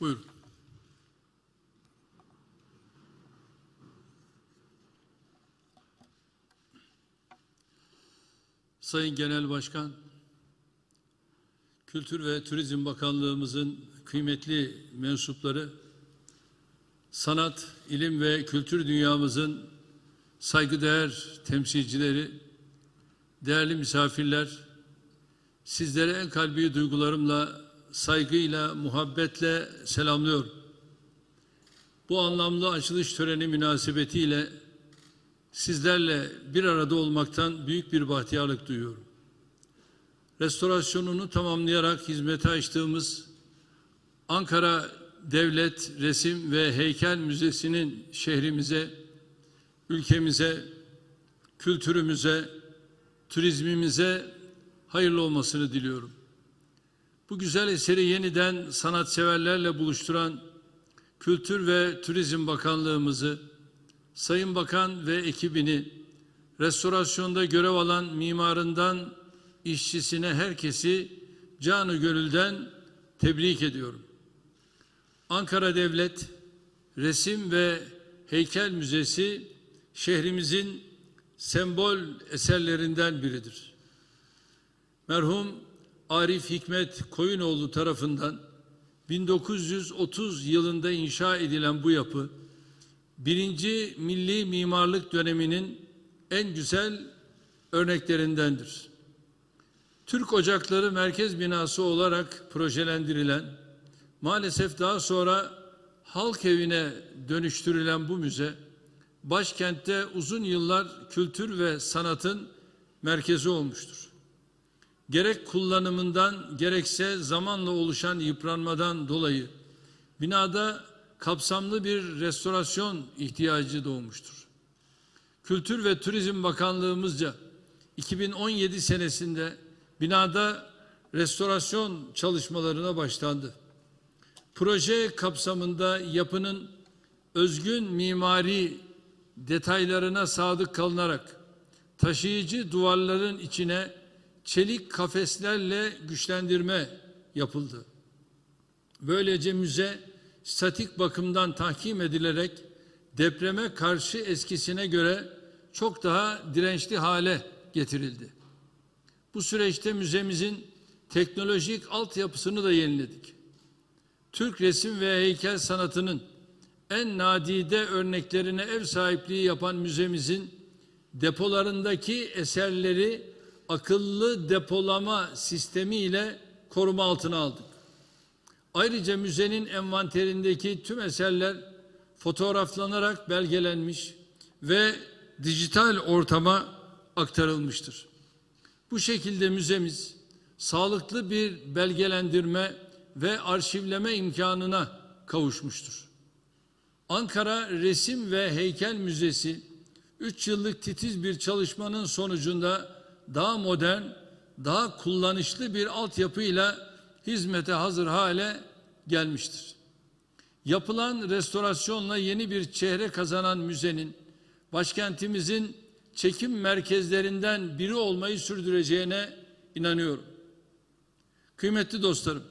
Buyurun. Sayın Genel Başkan, Kültür ve Turizm Bakanlığımızın kıymetli mensupları, sanat, ilim ve kültür dünyamızın saygıdeğer temsilcileri, değerli misafirler, sizlere en kalbi duygularımla, saygıyla, muhabbetle selamlıyorum. Bu anlamlı açılış töreni münasebetiyle sizlerle bir arada olmaktan büyük bir bahtiyarlık duyuyorum. Restorasyonunu tamamlayarak hizmete açtığımız Ankara Devlet Resim ve Heykel Müzesi'nin şehrimize, ülkemize, kültürümüze, turizmimize hayırlı olmasını diliyorum. Bu güzel eseri yeniden sanatseverlerle buluşturan Kültür ve Turizm Bakanlığımızı, Sayın Bakan ve ekibini, restorasyonda görev alan mimarından işçisine herkesi canı gönülden tebrik ediyorum. Ankara Devlet Resim ve Heykel Müzesi şehrimizin sembol eserlerinden biridir. Merhum Arif Hikmet Koyunoğlu tarafından 1930 yılında inşa edilen bu yapı, birinci milli mimarlık döneminin en güzel örneklerindendir. Türk Ocakları Merkez Binası olarak projelendirilen, maalesef daha sonra halk evine dönüştürülen bu müze, başkentte uzun yıllar kültür ve sanatın merkezi olmuştur. Gerek kullanımından gerekse zamanla oluşan yıpranmadan dolayı binada kapsamlı bir restorasyon ihtiyacı doğmuştur. Kültür ve Turizm Bakanlığımızca 2017 senesinde binada restorasyon çalışmalarına başlandı. Proje kapsamında yapının özgün mimari detaylarına sadık kalınarak taşıyıcı duvarların içine çelik kafeslerle güçlendirme yapıldı. Böylece müze statik bakımdan tahkim edilerek depreme karşı eskisine göre çok daha dirençli hale getirildi. Bu süreçte müzemizin teknolojik altyapısını da yeniledik. Türk resim ve heykel sanatının en nadide örneklerine ev sahipliği yapan müzemizin depolarındaki eserleri akıllı depolama sistemi ile koruma altına aldık. Ayrıca müzenin envanterindeki tüm eserler fotoğraflanarak belgelenmiş ve dijital ortama aktarılmıştır. Bu şekilde müzemiz sağlıklı bir belgelendirme ve arşivleme imkanına kavuşmuştur. Ankara Resim ve Heykel Müzesi 3 yıllık titiz bir çalışmanın sonucunda daha modern, daha kullanışlı bir altyapıyla hizmete hazır hale gelmiştir. Yapılan restorasyonla yeni bir çehre kazanan müzenin başkentimizin çekim merkezlerinden biri olmayı sürdüreceğine inanıyorum. Kıymetli dostlarım,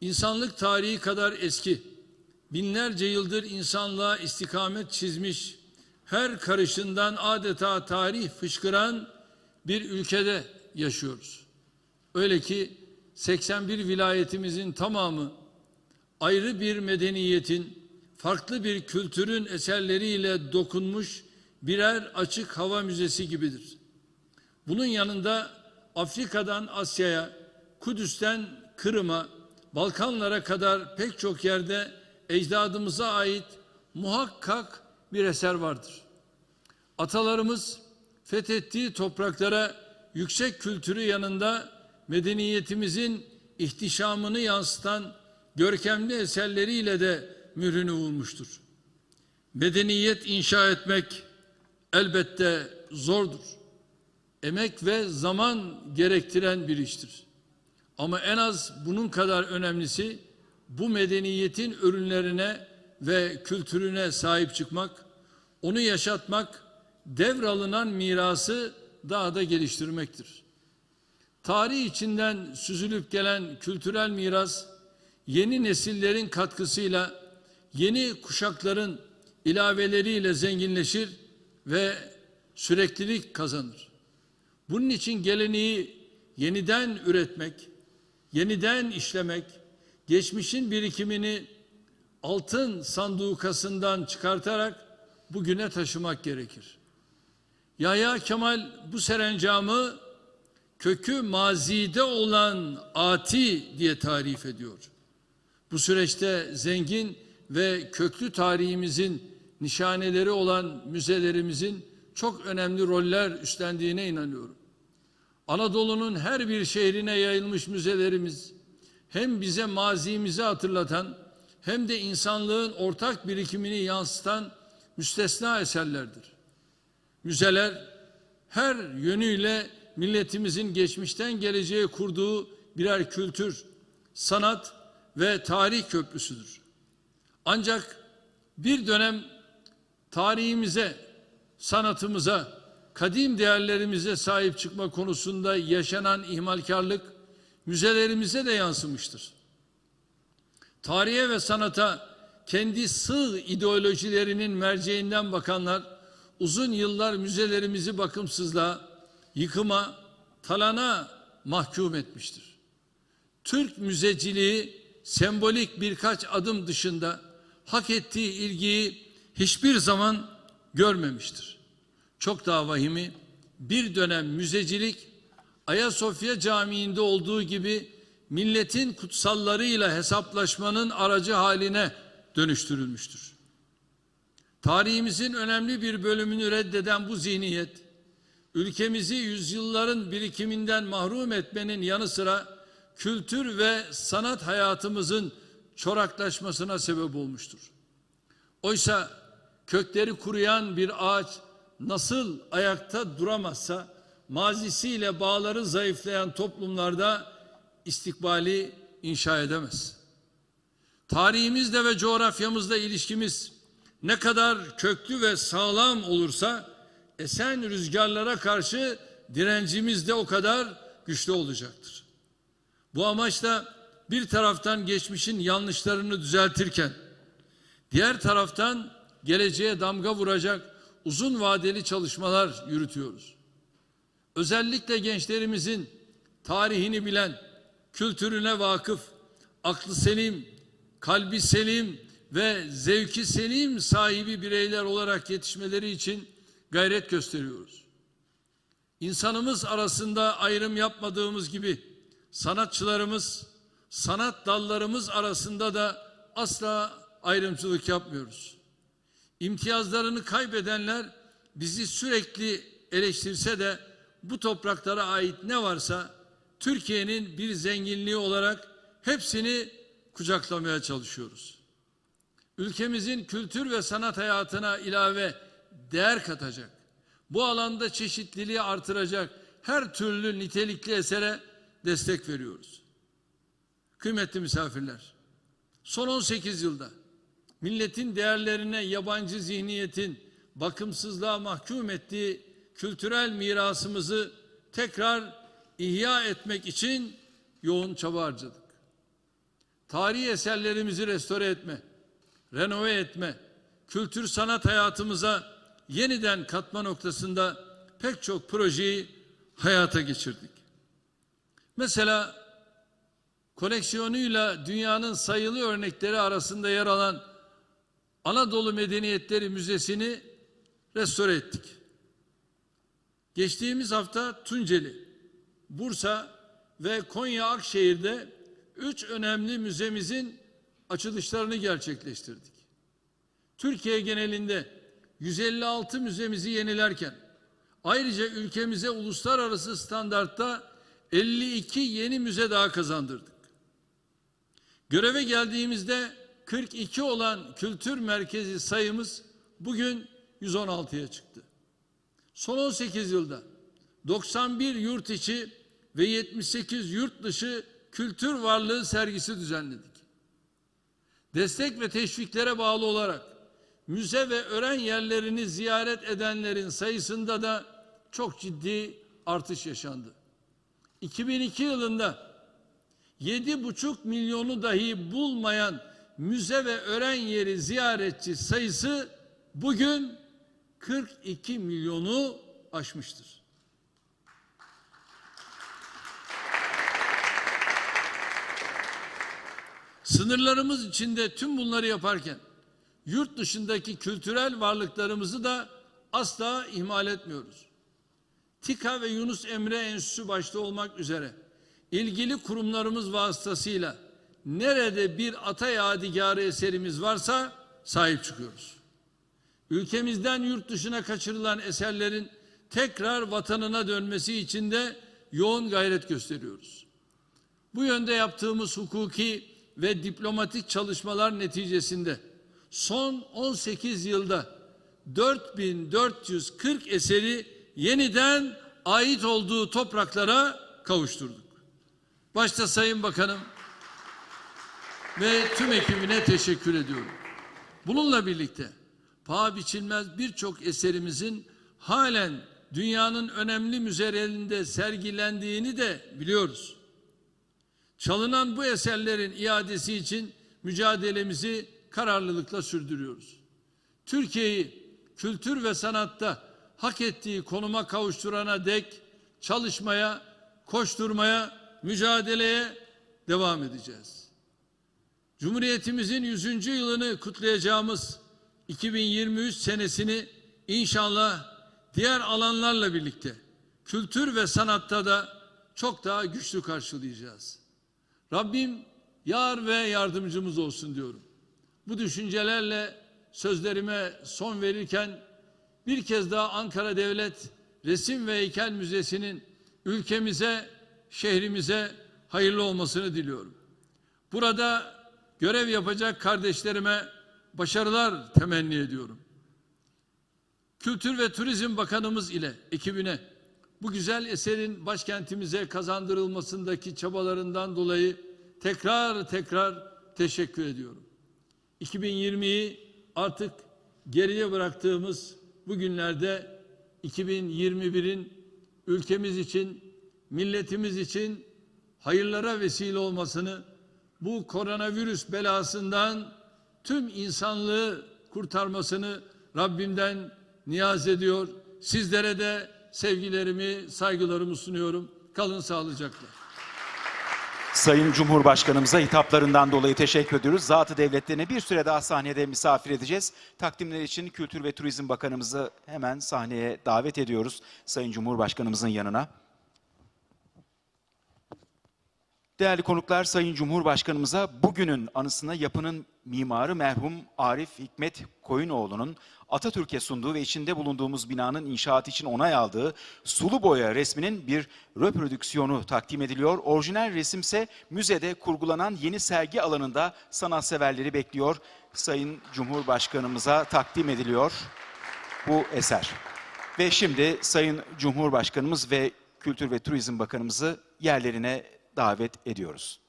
insanlık tarihi kadar eski, binlerce yıldır insanlığa istikamet çizmiş, her karışından adeta tarih fışkıran bir ülkede yaşıyoruz. Öyle ki 81 vilayetimizin tamamı ayrı bir medeniyetin, farklı bir kültürün eserleriyle dokunmuş birer açık hava müzesi gibidir. Bunun yanında Afrika'dan Asya'ya, Kudüs'ten Kırım'a, Balkanlara kadar pek çok yerde ecdadımıza ait muhakkak bir eser vardır. Atalarımız fethettiği topraklara yüksek kültürü yanında medeniyetimizin ihtişamını yansıtan görkemli eserleriyle de mührünü vurmuştur. Medeniyet inşa etmek elbette zordur. Emek ve zaman gerektiren bir iştir. Ama en az bunun kadar önemlisi bu medeniyetin ürünlerine ve kültürüne sahip çıkmak, onu yaşatmak, devralınan mirası daha da geliştirmektir. Tarih içinden süzülüp gelen kültürel miras yeni nesillerin katkısıyla yeni kuşakların ilaveleriyle zenginleşir ve süreklilik kazanır. Bunun için geleneği yeniden üretmek, yeniden işlemek, geçmişin birikimini altın sandukasından çıkartarak bugüne taşımak gerekir. Yahya Kemal bu serencamı kökü mazide olan ati diye tarif ediyor. Bu süreçte zengin ve köklü tarihimizin nişaneleri olan müzelerimizin çok önemli roller üstlendiğine inanıyorum. Anadolu'nun her bir şehrine yayılmış müzelerimiz hem bize mazimizi hatırlatan hem de insanlığın ortak birikimini yansıtan müstesna eserlerdir. Müzeler her yönüyle milletimizin geçmişten geleceğe kurduğu birer kültür, sanat ve tarih köprüsüdür. Ancak bir dönem tarihimize, sanatımıza, kadim değerlerimize sahip çıkma konusunda yaşanan ihmalkarlık müzelerimize de yansımıştır. Tarihe ve sanata kendi sığ ideolojilerinin merceğinden bakanlar uzun yıllar müzelerimizi bakımsızlığa, yıkıma, talana mahkum etmiştir. Türk müzeciliği sembolik birkaç adım dışında hak ettiği ilgiyi hiçbir zaman görmemiştir. Çok daha vahimi bir dönem müzecilik Ayasofya Camii'nde olduğu gibi milletin kutsallarıyla hesaplaşmanın aracı haline dönüştürülmüştür. Tarihimizin önemli bir bölümünü reddeden bu zihniyet, ülkemizi yüzyılların birikiminden mahrum etmenin yanı sıra kültür ve sanat hayatımızın çoraklaşmasına sebep olmuştur. Oysa kökleri kuruyan bir ağaç nasıl ayakta duramazsa mazisiyle bağları zayıflayan toplumlarda istikbali inşa edemez. Tarihimizde ve coğrafyamızda ilişkimiz ne kadar köklü ve sağlam olursa esen rüzgarlara karşı direncimiz de o kadar güçlü olacaktır. Bu amaçla bir taraftan geçmişin yanlışlarını düzeltirken diğer taraftan geleceğe damga vuracak uzun vadeli çalışmalar yürütüyoruz. Özellikle gençlerimizin tarihini bilen, kültürüne vakıf, aklı selim, kalbi selim ve zevki selim sahibi bireyler olarak yetişmeleri için gayret gösteriyoruz. İnsanımız arasında ayrım yapmadığımız gibi sanatçılarımız, sanat dallarımız arasında da asla ayrımcılık yapmıyoruz. İmtiyazlarını kaybedenler bizi sürekli eleştirse de bu topraklara ait ne varsa Türkiye'nin bir zenginliği olarak hepsini kucaklamaya çalışıyoruz. Ülkemizin kültür ve sanat hayatına ilave değer katacak, bu alanda çeşitliliği artıracak her türlü nitelikli esere destek veriyoruz. Kıymetli misafirler, son 18 yılda milletin değerlerine yabancı zihniyetin bakımsızlığa mahkum ettiği kültürel mirasımızı tekrar ihya etmek için yoğun çaba harcadık. Tarihi eserlerimizi restore etme, renove etme, kültür sanat hayatımıza yeniden katma noktasında pek çok projeyi hayata geçirdik. Mesela koleksiyonuyla dünyanın sayılı örnekleri arasında yer alan Anadolu Medeniyetleri Müzesi'ni restore ettik. Geçtiğimiz hafta Tunceli, Bursa ve Konya Akşehir'de üç önemli müzemizin açılışlarını gerçekleştirdik. Türkiye genelinde 156 müzemizi yenilerken ayrıca ülkemize uluslararası standartta 52 yeni müze daha kazandırdık. Göreve geldiğimizde 42 olan kültür merkezi sayımız bugün 116'ya çıktı. Son 18 yılda 91 yurt içi ve 78 yurt dışı kültür varlığı sergisi düzenledik. Destek ve teşviklere bağlı olarak müze ve öğren yerlerini ziyaret edenlerin sayısında da çok ciddi artış yaşandı. 2002 yılında 7,5 milyonu dahi bulmayan müze ve öğren yeri ziyaretçi sayısı bugün 42 milyonu aşmıştır. Sınırlarımız içinde tüm bunları yaparken yurt dışındaki kültürel varlıklarımızı da asla ihmal etmiyoruz. TİKA ve Yunus Emre Enstitüsü başta olmak üzere ilgili kurumlarımız vasıtasıyla nerede bir ata yadigarı eserimiz varsa sahip çıkıyoruz. Ülkemizden yurt dışına kaçırılan eserlerin tekrar vatanına dönmesi için de yoğun gayret gösteriyoruz. Bu yönde yaptığımız hukuki ve diplomatik çalışmalar neticesinde son 18 yılda 4440 eseri yeniden ait olduğu topraklara kavuşturduk. Başta Sayın Bakanım ve tüm ekibine teşekkür ediyorum. Bununla birlikte paha biçilmez birçok eserimizin halen dünyanın önemli müzelerinde sergilendiğini de biliyoruz. Çalınan bu eserlerin iadesi için mücadelemizi kararlılıkla sürdürüyoruz. Türkiye'yi kültür ve sanatta hak ettiği konuma kavuşturana dek çalışmaya, koşturmaya, mücadeleye devam edeceğiz. Cumhuriyetimizin 100. yılını kutlayacağımız 2023 senesini inşallah diğer alanlarla birlikte kültür ve sanatta da çok daha güçlü karşılayacağız. Rabbim yar ve yardımcımız olsun diyorum. Bu düşüncelerle sözlerime son verirken bir kez daha Ankara Devlet Resim ve Heykel Müzesi'nin ülkemize, şehrimize hayırlı olmasını diliyorum. Burada görev yapacak kardeşlerime başarılar temenni ediyorum. Kültür ve Turizm Bakanımız ile ekibine bu güzel eserin başkentimize kazandırılmasındaki çabalarından dolayı tekrar tekrar teşekkür ediyorum. 2020'yi artık geriye bıraktığımız bu günlerde 2021'in ülkemiz için, milletimiz için hayırlara vesile olmasını, bu koronavirüs belasından tüm insanlığı kurtarmasını Rabbimden niyaz ediyor. Sizlere de sevgilerimi, saygılarımı sunuyorum. Kalın sağlıcakla. Sayın Cumhurbaşkanımıza hitaplarından dolayı teşekkür ediyoruz. Zatı devletlerine bir süre daha sahnede misafir edeceğiz. Takdimler için Kültür ve Turizm Bakanımızı hemen sahneye davet ediyoruz. Sayın Cumhurbaşkanımızın yanına. Değerli konuklar, Sayın Cumhurbaşkanımıza bugünün anısına yapının mimarı merhum Arif Hikmet Koyunoğlu'nun Atatürk'e sunduğu ve içinde bulunduğumuz binanın inşaatı için onay aldığı sulu boya resminin bir reprodüksiyonu takdim ediliyor. Orijinal resimse müzede kurgulanan yeni sergi alanında sanatseverleri bekliyor. Sayın Cumhurbaşkanımıza takdim ediliyor bu eser. Ve şimdi Sayın Cumhurbaşkanımız ve Kültür ve Turizm Bakanımızı yerlerine davet ediyoruz.